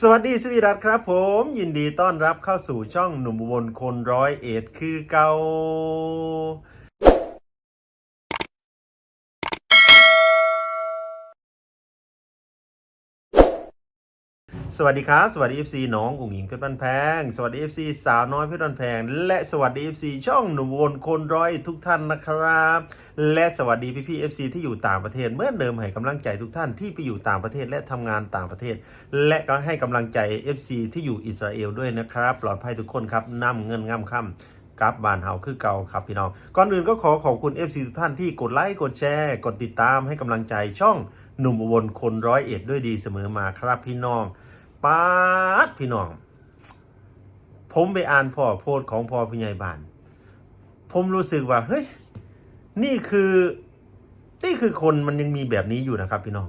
สวัสดีสวีรัตครับผม ยินดีต้อนรับเข้าสู่ช่องหนุ่มบลคนร้อยเอ็ดคือเกา สวัสดีครับ สวัสดี FC น้องอุ๋งหญิงเพชรบ้านแพง สวัสดี FC สาวน้อยเพชรบ้านแพง และสวัสดี FC ช่องหนุ่มอุบลคนร้อยทุกท่านนะครับ และสวัสดีพี่พี่ FC ที่อยู่ต่างประเทศเมื่อเดิมให้กำลังใจทุกท่านที่ไปอยู่ต่างประเทศและทำงานต่างประเทศ และก็ให้กำลังใจ FC ที่อยู่อิสราเอลด้วยนะครับปลอดภัยทุกคนครับนำเงินง่ำค่ำกลับบานเฮาคือเก่าครับพี่น้อง ก่อนอื่นก็ขอขอบคุณ FC ทุกท่านที่กดไลค์ กดแชร์ กดติดตามให้กำลังใจช่องหนุ่มอุบลคนร้อยเอ็ดด้วยดีเสมอมาครับพี่น้อง ป้าดพี่น้อง ผมไปอ่านพ่อโพสต์ของพ่อผู้ใหญ่บ้าน ผมรู้สึกว่า เฮ้ย นี่คือ นี่คือคนมันยังมีแบบนี้อยู่นะครับ พี่น้อง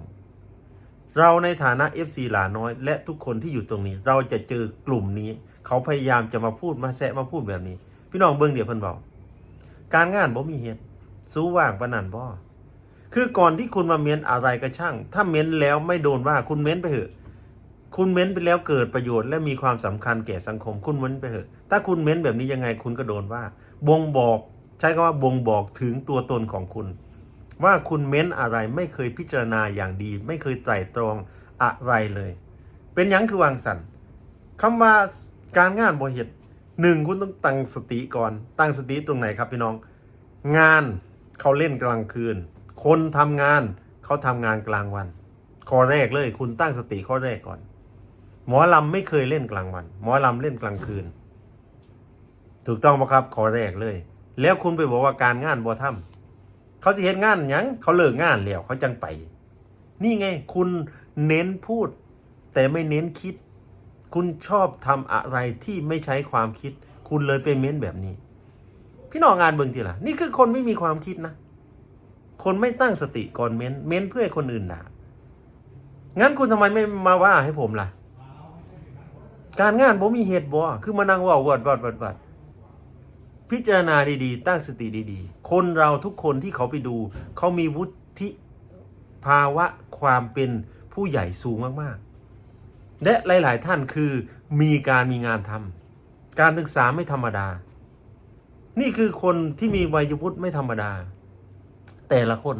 เราในฐานะ FC หลาน้อย และทุกคนที่อยู่ตรงนี้ เราจะเจอกลุ่มนี้ เขาพยายามจะมาพูดมาแซะมาพูดแบบนี้ พี่น้องเบิ่งเดี๋ยวเพิ่นบอกการงานบ่มีเหตุสู้ว่างปานนันบ่คือก่อนที่คุณมาเม้นอะไรก็ช่าง ถ้าเม้นแล้วไม่โดนว่าคุณเม้นไปเถอะ คุณเม้นไปแล้วเกิดประโยชน์และมีความสำคัญแก่สังคมคุณเม้นไปเถอะถ้าคุณเม้นแบบนี้ยังไงคุณก็โดนว่า บ่งบอกใช้คำว่าบ่งบอกถึงตัวตนของคุณ ว่าคุณเม้นอะไรไม่เคยพิจารณาอย่างดี ไม่เคยไตร่ตรองอะไรเลย เป็นยังคือวางสันคำว่าการงานบ่เหตุหนึ่งคุณต้องตั้งสติก่อน ตั้งสติตรงไหนครับพี่น้อง งานเขาเล่นกลางคืน คนทำงานเขาทำงานกลางวัน ข้อแรกเลย คุณตั้งสติข้อแรกก่อน หมอลำไม่เคยเล่นกลางวัน หมอลำเล่นกลางคืน ถูกต้องไหมครับขอแรกเลย แล้วคุณไปบอกว่าการงานบ่ทำเขาสิเห็นงานยังเขาเลิกงานแล้วเขาจังไป นี่ไงคุณเน้นพูด แต่ไม่เน้นคิด คุณชอบทำอะไรที่ไม่ใช้ความคิด คุณเลยไปเม้นแบบนี้ พี่น้องงานเบิ่งทีละนี่คือคนไม่มีความคิดนะ คนไม่ตั้งสติก่อนเม้น เม้นเพื่อให้คนอื่นด่างั้นคุณทำไมไม่มาว่าให้ผมล่ะ การงานผมมีเหตุบ่คือมานั่งว่าวดวดวดวดพิจารณาดีๆ ตั้งสติดีๆ คนเราทุกคนที่เขาไปดู เขามีวุฒิภาวะความเป็นผู้ใหญ่สูงมากๆ และหลาย ๆ ท่านคือมีการมีงานทำการศึกษาไม่ธรรมดา นี่คือคนที่มีวัยวุฒิไม่ธรรมดา แต่ละคน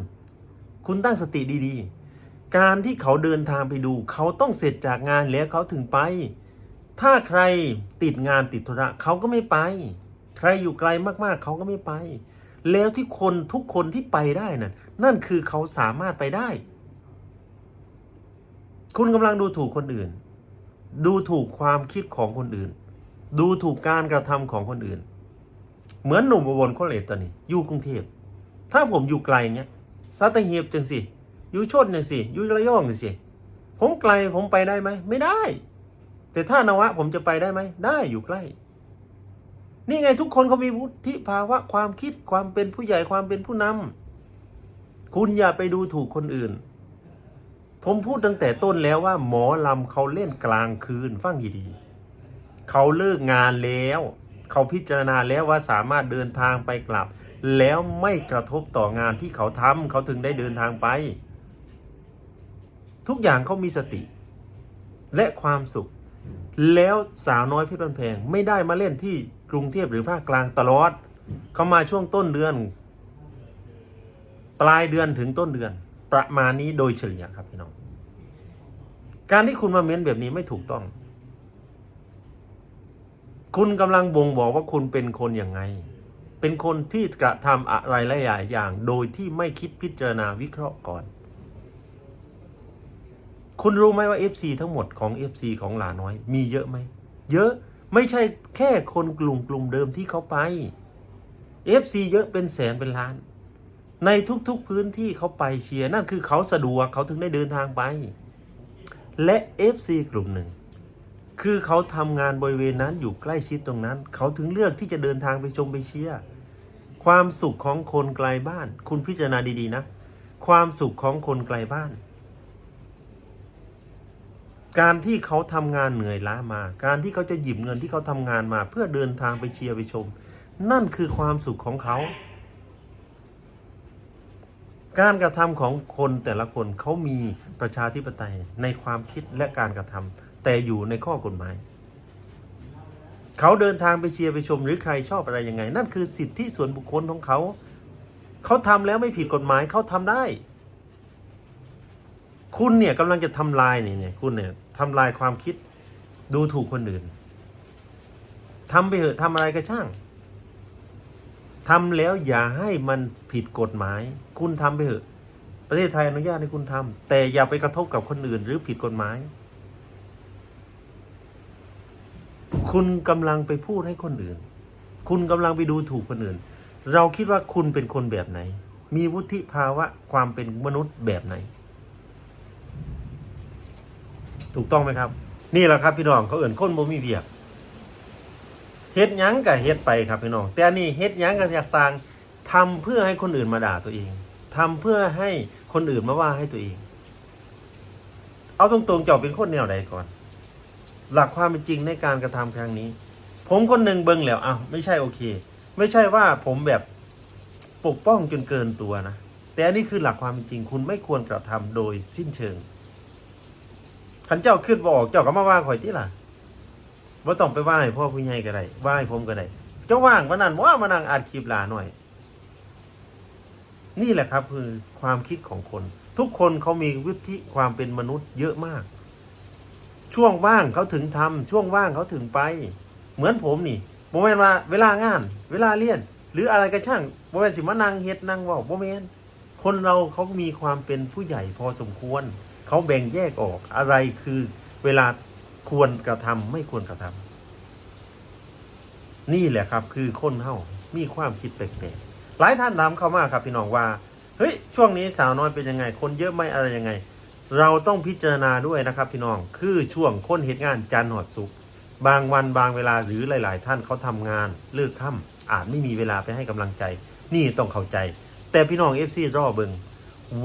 คุณตั้งสติดีๆ การที่เขาเดินทางไปดู เขาต้องเสร็จจากงานแล้วเขาถึงไป ถ้าใครติดงานติดธุระเขาก็ไม่ไป ใครอยู่ไกลมากๆเขาก็ไม่ไป แล้วที่คนทุกคนที่ไปได้นั่นนั่นคือเขาสามารถไปได้ คุณกำลังดูถูกคนอื่น ดูถูกความคิดของคนอื่น ดูถูกการกระทำของคนอื่น เหมือนหนุ่มอุบลโคเลตตอนนี้ อยู่กรุงเทพถ้าผมอยู่ไกลเงี้ยสัตหีบจังสิอยู่ชนจังสิอยู่ระยองจังสิผมไกลผมไปได้ไหมไม่ได้ แต่ถ้านวะผมจะไปได้ไหม ได้อยู่ใกล้ นี่ไงทุกคนเขามีวุฒิภาวะความคิดความเป็นผู้ใหญ่ความเป็นผู้นำคุณอย่าไปดูถูกคนอื่น ผมพูดตั้งแต่ต้นแล้วว่า หมอลำเขาเล่นกลางคืนฟังดีๆเขาเลิกงานแล้ว เขาพิจารณาแล้วว่าสามารถเดินทางไปกลับ แล้วไม่กระทบต่องานที่เขาทำเขาถึงได้เดินทางไป ทุกอย่างเขามีสติ และความสุข แล้วสาวน้อยเพชรบ้านแพงไม่ได้มาเล่นที่กรุงเทพหรือภาคกลางตลอด เขามาช่วงต้นเดือน ปลายเดือนถึงต้นเดือน ประมาณนี้โดยเฉลี่ยครับพี่น้อง การที่คุณมาเม้นแบบนี้ไม่ถูกต้อง คุณกำลังบ่งบอกว่าคุณเป็นคนอย่างไง เป็นคนที่กระทำอะไรหลายอย่าง โดยที่ไม่คิดพิจารณาวิเคราะห์ก่อน คุณรู้ไหมว่า FC ทั้งหมดของ FC ของหลาน้อย มีเยอะไหม เยอะไม่ใช่แค่คนกลุ่มกลุ่มเดิมที่เขาไป FC เยอะเป็นแสนเป็นล้าน ในทุกๆพื้นที่เขาไปเชียร์นั่นคือเขาสะดวกเขาถึงได้เดินทางไป และ FC กลุ่มหนึ่ง คือเขาทำงานบริเวณนั้นอยู่ใกล้ชิดตรงนั้น เขาถึงเลือกที่จะเดินทางไปชมไปเชียร์ความสุขของคนไกลบ้าน คุณพิจารณาดีๆนะ ความสุขของคนไกลบ้าน การที่เขาทำงานเหนื่อยล้ามา การที่เขาจะหยิบเงินที่เขาทำงานมา เพื่อเดินทางไปเชียร์ไปชม นั่นคือความสุขของเขา การกระทำของคนแต่ละคนเขามีประชาธิปไตยในความคิดและการกระทำแต่อยู่ในข้อกฎหมาย เขาเดินทางไปเชียร์ไปชม หรือใครชอบอะไรยังไง นั่นคือสิทธิส่วนบุคคลของเขา เขาทำแล้วไม่ผิดกฎหมายเขาทำได้ คุณเนี่ยกำลังจะทำลายนี่เนี่ยคุณเนี่ยทำลายความคิดดูถูกคนอื่นทำไปเถอะทำอะไรก็ช่างทำแล้วอย่าให้มันผิดกฎหมาย คุณทำไปเถอะ ประเทศไทยอนุญาตให้คุณทำแต่อย่าไปกระทบกับคนอื่นหรือผิดกฎหมาย คุณกำลังไปพูดให้คนอื่น คุณกำลังไปดูถูกคนอื่น เราคิดว่าคุณเป็นคนแบบไหน มีวุฒิภาวะความเป็นมนุษย์แบบไหน ถูกต้องไหมครับ นี่แหละครับพี่น้องเขาเอื่นคนบ่มีเบียกเฮ็ดยั้งกับเฮ็ดไปครับพี่น้อง แต่อันนี่เฮ็ดยั้งกับอยากสร้างทำเพื่อให้คนอื่นมาด่าตัวเองทำเพื่อให้คนอื่นมาว่าให้ตัวเอง เอาตรงๆเจ้าเป็นคนแนวใดก่อน หลักความเป็นจริงในการกระทำครั้งนี้ ผมคนหนึ่งเบิ่งแล้วอ้าวไม่ใช่โอเค ไม่ใช่ว่าผมแบบปกป้องจนเกินตัวนะแต่อันนี้คือหลักความเป็นจริงคุณไม่ควรกระทำโดยสิ้นเชิง ขันเจ้าขึ้นบอกเจ้าก็มาว่าข่อยที่ล่ะว่าต้องไปว่าให้พ่อผู้ใหญ่ก็ได้ว่าให้ผมก็ได้เจ้าว่างวันนั้นว่ามานั่งอัดคลิปลาหน่อย นี่แหละครับ คือความคิดของคน ทุกคนเขามีวิธีความเป็นมนุษย์เยอะมาก ช่วงว่างเขาถึงทำช่วงว่างเขาถึงไป เหมือนผมนี่โมเมนว่าเวลางาน เวลาเรียน หรืออะไรก็ช่างโมเมนต์สิมานั่งเฮ็ดนั่งว่าโมเมนต์คนเราเขามีความเป็นผู้ใหญ่พอสมควร เขาแบ่งแยกออก อะไรคือเวลาควรกระทำไม่ควรกระทำนี่แหละครับ คือคนเฮามีความคิดแปลกๆหลายท่านถามเข้ามาครับพี่น้องว่าเฮ้ยช่วงนี้สาวน้อยเป็นยังไง คนเยอะไหมอะไรยังไง เราต้องพิจารณาด้วยนะครับพี่น้องคือช่วงค้นเหตุงานจันทร์หอดสุกบางวันบางเวลาหรือหลาย ๆ ท่านเขาทำงานเลิกค่ำอาจไม่มีเวลาไปให้กำลังใจ นี่ต้องเข้าใจ แต่พี่น้อง FC รอเบิง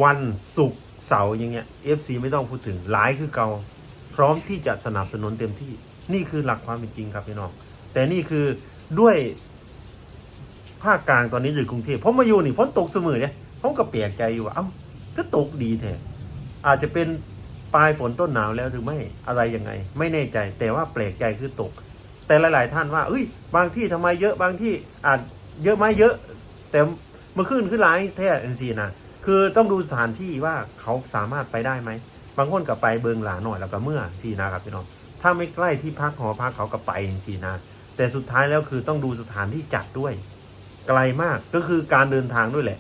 วันศุกร์เสาร์อย่างเงี้ย FC ไม่ต้องพูดถึงหลายคือเกาพร้อมที่จะสนับสนุนเต็มที่ นี่คือหลักความเป็นจริงครับพี่น้องแต่นี่คือด้วยภาคกลางตอนนี้หรือกรุงเทพผมมาอยู่นี่ฝนตกเสมอเนี่ยผมก็แปลกใจอยู่ว่าเอ้าก็ตกดีแท้อาจจะเป็นปลายฝนต้นหนาวแล้วหรือไม่อะไรยังไง ไม่แน่ใจ แต่ว่าแปลกใจคือตก แต่หลาย ๆ ท่านว่าเอ้ย บางที่ทำไมเยอะบางที่อาจเยอะไหมเยอะ แต่เมื่อคืนขึ้นหลายแท้เอ็นซีนะ คือต้องดูสถานที่ว่าเขาสามารถไปได้ไหม บางคนก็ไปเบิงหลาหน่อยแล้วก็เมื่อซีนะครับพี่น้อง ถ้าไม่ใกล้ที่พักหอพักเขาก็ไปเองซีนะแต่สุดท้ายแล้วคือต้องดูสถานที่จัดด้วย ไกลมากก็คือการเดินทางด้วยแหละ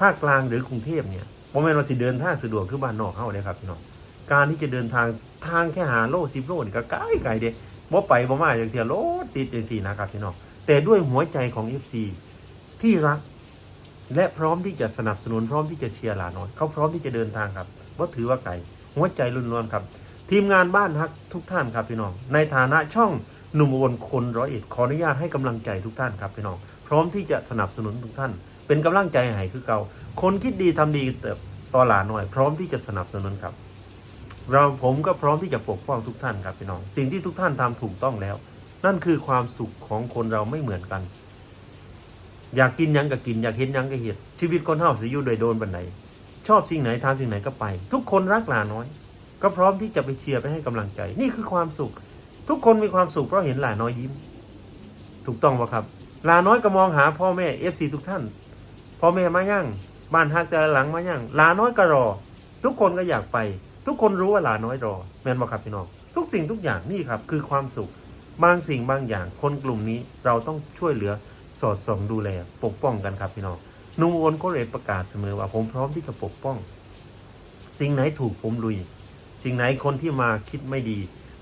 ภาคกลางหรือกรุงเทพเนี่ยโมเมนต์ว่าสิเดินทางสะดวกขึ้นบ้านนอกเข้าเลยครับพี่น้อง การที่จะเดินทางทางแค่หาโลสิบโลนี่ก็ไกลไกลเด้บ่ไปบ่มาอย่างเดียวรถติดเอซีนะครับพี่น้อง แต่ด้วยหัวใจของ FC ที่รัก และพร้อมที่จะสนับสนุนพร้อมที่จะเชียร์หลานน้อยเขาพร้อมที่จะเดินทางครับว่าถือว่าไกลหัวใจล้วนครับ ทีมงานบ้านฮักทุกท่านครับพี่น้อง ในฐานะช่องหนุ่มอุบลคนร้อยเอ็ดขออนุญาตให้กำลังใจทุกท่านครับพี่น้อง พร้อมที่จะสนับสนุนทุกท่าน เป็นกำลังใจให้คือเก่าคนคิดดีทำดีเติบต่อหลานน้อย พร้อมที่จะสนับสนุนครับ เราผมก็พร้อมที่จะปกป้องทุกท่านครับพี่น้อง สิ่งที่ทุกท่านทำถูกต้องแล้ว นั่นคือความสุขของคนเราไม่เหมือนกัน อยากกินยังก็กิน อยากเห็นยังก็เห็นชีวิตคนเฮาสิอยู่โดยโดนบันไดชอบสิ่งไหนทำสิ่งไหนก็ไป ทุกคนรักหลาน้อย ก็พร้อมที่จะไปเชียร์ไปให้กำลังใจ นี่คือความสุข ทุกคนมีความสุขเพราะเห็นหลาน้อยยิ้ม ถูกต้องปะครับหลาน้อยก็มองหาพ่อแม่เอฟซีทุกท่านพ่อแม่มาย่างบ้านฮักแต่ละหลังมาย่างหลาน้อยก็รอ ทุกคนก็อยากไป ทุกคนรู้ว่าหลานน้อยรอแม่นบ่ครับพี่น้องทุกสิ่งทุกอย่างนี่ครับคือความสุข บางสิ่งบางอย่างคนกลุ่มนี้เราต้องช่วยเหลือ สอดส่องดูแลปกป้องกันครับพี่น้องนุ่มโอนก็เลยประกาศเสมอว่าผมพร้อมที่จะปกป้อง สิ่งไหนถูกผมลุย สิ่งไหนคนที่มาคิดไม่ดี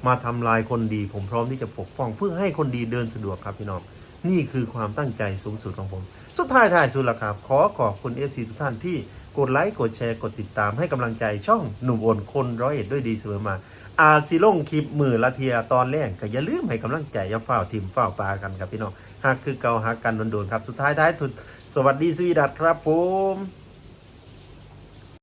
มาทำลายคนดี ผมพร้อมที่จะปกป้อง เพื่อให้คนดีเดินสะดวกครับพี่น้องนี่คือความตั้งใจสูงสุดของผม สุดท้ายท้ายสุดละครับ ขอขอบคุณเอฟซีทุกท่านที่ กดไลค์ กดแชร์ กดติดตามให้กำลังใจช่องหนุ่มโอนคนร้อยเอ็ดด้วยดีเสมอมา อาจสิลงคลิปมือละเทียตอนแรกก็อย่าลืมให้กำลังใจอย่าฝ้าทิมฝ้าปลากันครับพี่น้องหากคือเกาหากันโดนๆครับ สุดท้ายท้ายทุดสวัสดีสวีดัตครับผม